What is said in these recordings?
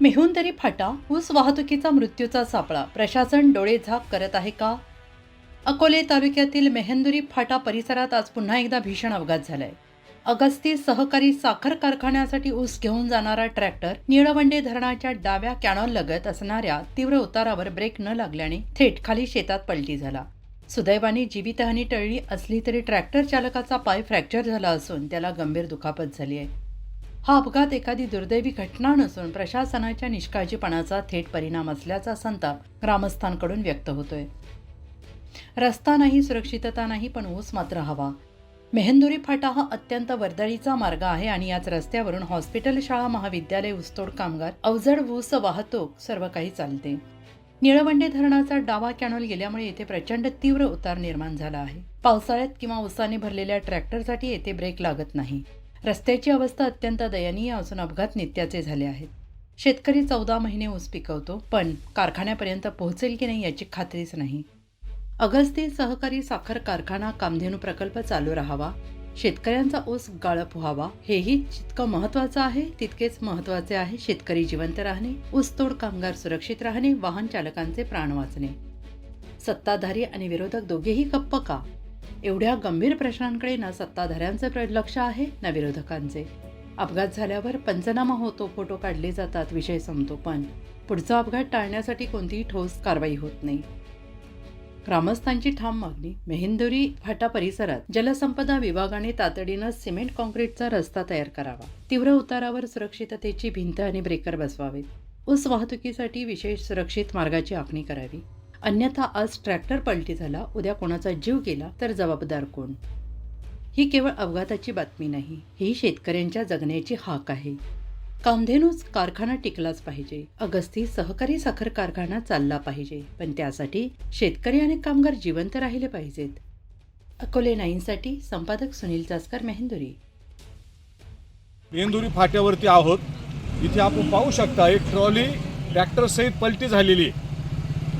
मेहुंदरी फाटा ऊस वाहतुकीचा मृत्यूचा सापळा. प्रशासन डोळे झाक करत आहे का? अकोले तालुक्यातील मेहंदुरी फाटा परिसरात आज पुन्हा एकदा भीषण अपघात झालाय. अगस्ती सहकारी साखर कारखान्यासाठी ऊस घेऊन जाणारा ट्रॅक्टर निळवंडे धरणाच्या डाव्या कॅनॉल लगत असणाऱ्या तीव्र उतारावर ब्रेक न लागल्याने थेट खाली शेतात पलटी झाला. सुदैवाने जीवितहानी टळली असली तरी ट्रॅक्टर चालकाचा पाय फ्रॅक्चर झाला असून त्याला गंभीर दुखापत झाली आहे. हा अपघात एखादी दुर्दैवी घटना नसून प्रशासनाच्या निष्काळजीपणाचा थेट परिणाम असल्याचा संताप ग्रामस्थांकडून व्यक्त होतोय. रस्ता नाही सुरक्षितता नाही पण ऊस मात्र हवा. मेहंदुरी फाटा हा अत्यंत वर्दळीचा मार्ग आहे आणि याच रस्त्यावरून हॉस्पिटल शाळा महाविद्यालय ऊसतोड कामगार अवजड ऊस वाहतूक सर्व काही चालते. निळवंडे धरणाचा डावा कॅनॉल गेल्यामुळे येथे प्रचंड तीव्र उतार निर्माण झाला आहे. पावसाळ्यात किंवा उसाने भरलेल्या ट्रॅक्टरसाठी येथे ब्रेक लागत नाही. रस्त्याची अवस्था अत्यंत दयनीय असून अपघात नित्याचे झाले आहेत. शेतकरी चौदा महिने ऊस पिकवतो पण कारखान्यापर्यंत पोहोचेल की नाही याची खात्रीच नाही. अगस्ती सहकारी साखर कारखाना कामधेनू प्रकल्प चालू राहावा शेतकऱ्यांचा ऊस गाळप व्हावा हेही जितकं महत्वाचं आहे तितकेच महत्त्वाचे आहे शेतकरी जिवंत राहणे ऊसतोड कामगार सुरक्षित राहणे वाहन चालकांचे प्राण वाचणे. सत्ताधारी आणि विरोधक दोघेही गप्प का? एवढ्या गंभीर प्रश्नांकडे ना सत्ताधाऱ्यांचे प्र- लक्ष आहे ना विरोधकांचे. अपघात झाल्यावर पंचनामा होतो फोटो काढले जातात विषय संपतो पण पुढचा अपघात टाळण्यासाठी कोणतीही ठोस कारवाई होत नाही. ग्रामस्थांची ठाम मागणी मेहिंदुरी फाटा परिसरात जलसंपदा विभागाने तातडीनं सिमेंट कॉन्क्रीटचा रस्ता तयार करावा. तीव्र उतारावर सुरक्षिततेची भिंत आणि ब्रेकर बसवावेत. ऊस वाहतुकीसाठी विशेष सुरक्षित मार्गाची आखणी करावी. अन्यथा आज ट्रॅक्टर पलटी झाला उद्या कोणाचा जीव गेला तर जबाबदार कोण? ही केवळ अपघाताची बातमी नाही ही शेतकऱ्यांच्या जगण्याची हाक आहे. कामधेनूच कारखाना टिकलाच पाहिजे अगस्ती सहकारी साखर कारखाना चालला पाहिजे पण त्यासाठी शेतकरी आणि कामगार जिवंत राहिले पाहिजेत. अकोले नाईनसाठी संपादक सुनील चासकर मेहेंदुरी. मेंदुरी फाट्यावरती आहोत. इथे आपण पाहू शकता एक ट्रॉली ट्रॅक्टर सहित पलटी झालेली आहे.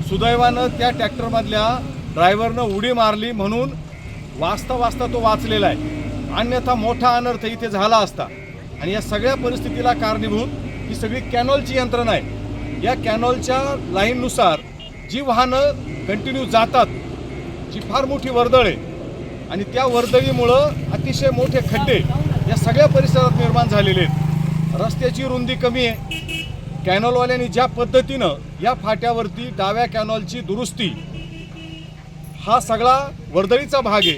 सुदैवानं त्या ट्रॅक्टरमधल्या ड्रायव्हरनं उडी मारली म्हणून वाचता वाचता तो वाचलेला आहे. अन्यथा मोठा अनर्थ इथे झाला असता. आणि या सगळ्या परिस्थितीला कारणीभूत ही सगळी कॅनॉलची यंत्रणा आहे. या कॅनॉलच्या लाईननुसार जी वाहनं कंटिन्यू जातात जी फार मोठी वर्दळ आहे आणि त्या वर्दळीमुळं अतिशय मोठे खड्डे या सगळ्या परिसरात निर्माण झालेले आहेत. रस्त्याची रुंदी कमी आहे. कॅनॉलवाल्यांनी ज्या पद्धतीनं या फाट्यावरती डाव्या कॅनॉलची दुरुस्ती हा सगळा वर्दळीचा भाग आहे.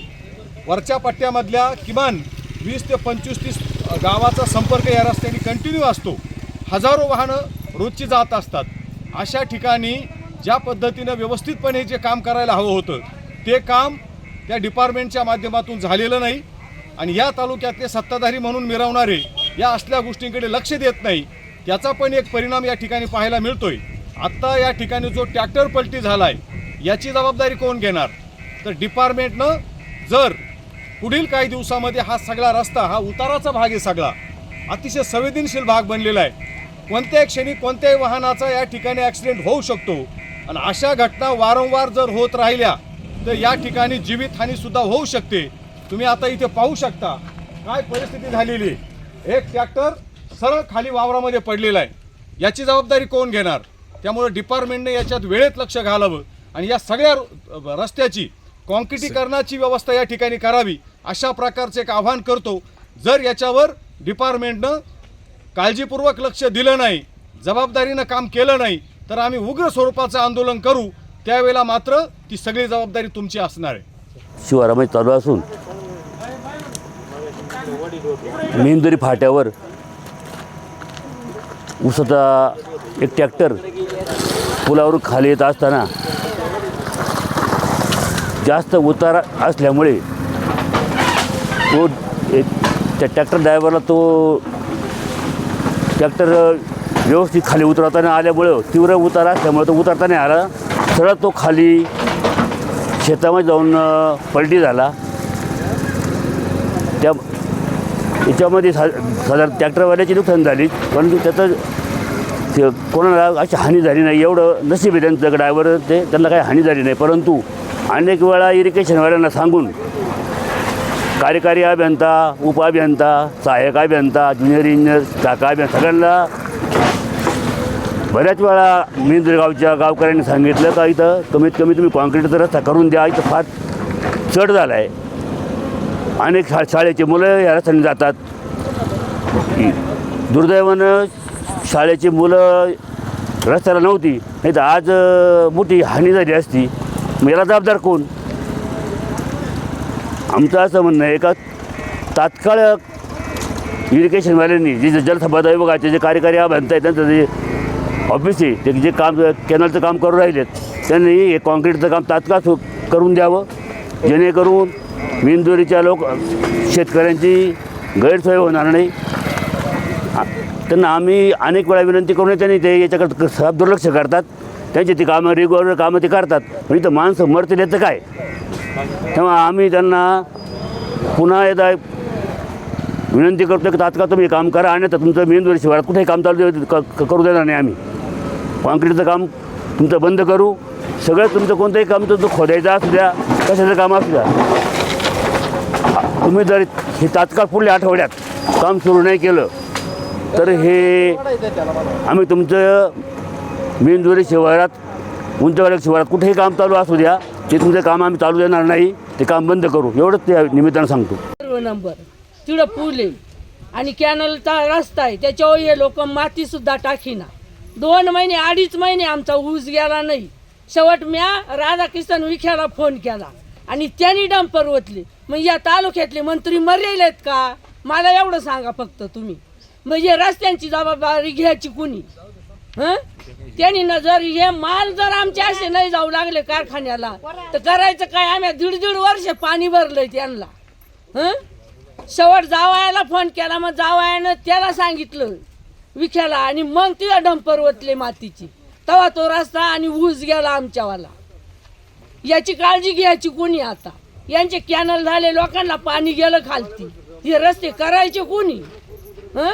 वरच्या पट्ट्यामधल्या किमान वीस ते पंचवीस तीस गावाचा संपर्क या रस्त्याने कंटिन्यू असतो. हजारो वाहनं रोजची जात असतात. अशा ठिकाणी ज्या पद्धतीनं व्यवस्थितपणे जे काम करायला हवं होतं ते काम त्या डिपार्टमेंटच्या माध्यमातून झालेलं नाही. आणि या तालुक्यातले सत्ताधारी म्हणून मिरवणारे या असल्या गोष्टींकडे लक्ष देत नाही. त्याचा पण एक परिणाम या ठिकाणी पाहायला मिळतोय. आत्ता या ठिकाणी जो ट्रॅक्टर पलटी झालाय याची जबाबदारी कोण घेणार? तर डिपार्टमेंटनं जर पुढील काही दिवसामध्ये हा सगळा रस्ता हा उताराचा भाग आहे सगळा अतिशय संवेदनशील भाग बनलेला आहे. कोणत्याही क्षणी कोणत्याही वाहनाचा या ठिकाणी ॲक्सिडेंट होऊ शकतो. आणि अशा घटना वारंवार जर होत राहिल्या तर या ठिकाणी जीवितहानीसुद्धा होऊ शकते. तुम्ही आता इथे पाहू शकता काय परिस्थिती झालेली आहे. एक ट्रॅक्टर सरळ खाली वावरामध्ये पडलेला आहे. याची जबाबदारी कोण घेणार? त्यामुळे डिपार्टमेंटने याच्यात वेळेत लक्ष घालावं आणि या सगळ्या रस्त्याची कॉन्क्रिटीकरणाची व्यवस्था या ठिकाणी करावी अशा प्रकारचे एक आव्हान करतो. जर याच्यावर डिपार्टमेंटनं काळजीपूर्वक लक्ष दिलं नाही जबाबदारीनं काम केलं नाही तर आम्ही उग्र स्वरूपाचं आंदोलन करू. त्यावेळेला मात्र ती सगळी जबाबदारी तुमची असणार आहे. शिवारामध्ये चालू असून मेंदुरी फाट्यावर उसाचा एक ट्रॅक्टर पुलावरून खाली येत असताना जास्त उतार असल्यामुळे तो एक त्या ट्रॅक्टर ड्रायव्हरला तो ट्रॅक्टर व्यवस्थित खाली उतरवताना आल्यामुळं तीव्र उतार असल्यामुळे तो उतरता नाही आला. सरळ तो खाली शेतामध्ये जाऊन पलटी झाला. त्या याच्यामध्ये सा साधारण ट्रॅक्टरवाल्याची नुकसान झाली परंतु त्याचं ते कोणाला अशी हानी झाली नाही एवढं नशीब आहे त्यांचं ड्रायव्हर ते त्यांना काही हानी झाली नाही. परंतु अनेक वेळा इरिगेशनवाल्यांना सांगून कार्यकारी अभियंता उप अभियंता सहाय्यक अभियंता ज्युनियर इंजिनियर शाखा अभियंता सगळ्यांना बऱ्याच वेळा मेंद्रगावच्या गावकऱ्यांनी सांगितलं का इथं कमीत कमी तुम्ही कॉन्क्रीटचा रस्ता करून द्या इथं फार चढ झाला आहे अनेक शा शाळेची मुलं या रस्त्याने जातात. दुर्दैवानं शाळेची मुलं रस्त्याला नव्हती. नाही तर आज मोठी हानी झाली असती. मग याला जबाबदार कोण? आमचं असं म्हणणं आहे का तात्काळ इरिगेशनवाल्यांनी जे जलसंपदा विभागाचे जे कार्यकारी अभियंता आहेत त्यांचं जे ऑफिस आहे ते जे काम कॅनलचं काम करून राहिलेत त्यांनी हे कॉन्क्रीटचं काम तात्काळ करून द्यावं जेणेकरून मिंदोरीच्या लोक शेतकऱ्यांची गैरसोय होणार नाही. त्यांना आम्ही अनेक वेळा विनंती करून त्यांनी ते याच्याकडे साफ दुर्लक्ष करतात. त्यांची ती कामं रेग्युलर कामं ते करतात. पण इथं माणसं मरतील याचं काय? तेव्हा आम्ही त्यांना पुन्हा एकदा विनंती करतो की तात्काळ तुम्ही काम करा आणि आता तुमचं मेंदूर शिवारात कुठेही काम चालू क- करू देणार नाही आम्ही. कॉन्क्रीटचं काम तुमचं बंद करू. सगळं तुमचं कोणतंही काम तुमचं खोदायचं असू द्या कशाचं काम असू द्या. तुम्ही जर हे तात्काळ पुढल्या आठवड्यात काम सुरू नाही केलं. तर हे आम्ही तुमचं मेंदुरी शिवारात उंचवाड्या शिवारात कुठेही काम चालू असू द्या ते तुमचं काम आम्ही चालू देणार नाही ते काम बंद करू. एवढंच ते निमित्तानं सांगतो. सर्व नंबर तिकडं पूल आहे आणि कॅनलचा रस्ता आहे. त्याच्यावर हे लोक मातीसुद्धा टाकीना. दोन महिने अडीच महिने आमचा ऊस गेला नाही. शेवट म्या राधाकिशन विख्याला फोन केला आणि त्यांनी डंपर ओतली. मग या तालुक्यातले मंत्री मरेल आहेत का? मला एवढं सांगा फक्त तुम्ही. म्हणजे रस्त्यांची जबाबदारी घ्यायची कुणी? हं? त्यांनी ना जर हे माल जर आमचे असे नाही जाऊ लागले कारखान्याला तर करायचं काय? आम्ही दीड दीड वर्ष पाणी भरलंय त्यांना. हं? शेवट जावयाला फोन केला मग जावायानं त्याला सांगितलं विख्याला आणि मग तिला डंपर ओतले मातीची. तेव्हा तो रस्ता आणि ऊस गेला आमच्यावाला. याची काळजी घ्यायची कोणी आता? यांचे कॅनल झाले लोकांना पाणी गेलं खालती. हे रस्ते करायचे कोणी? हं?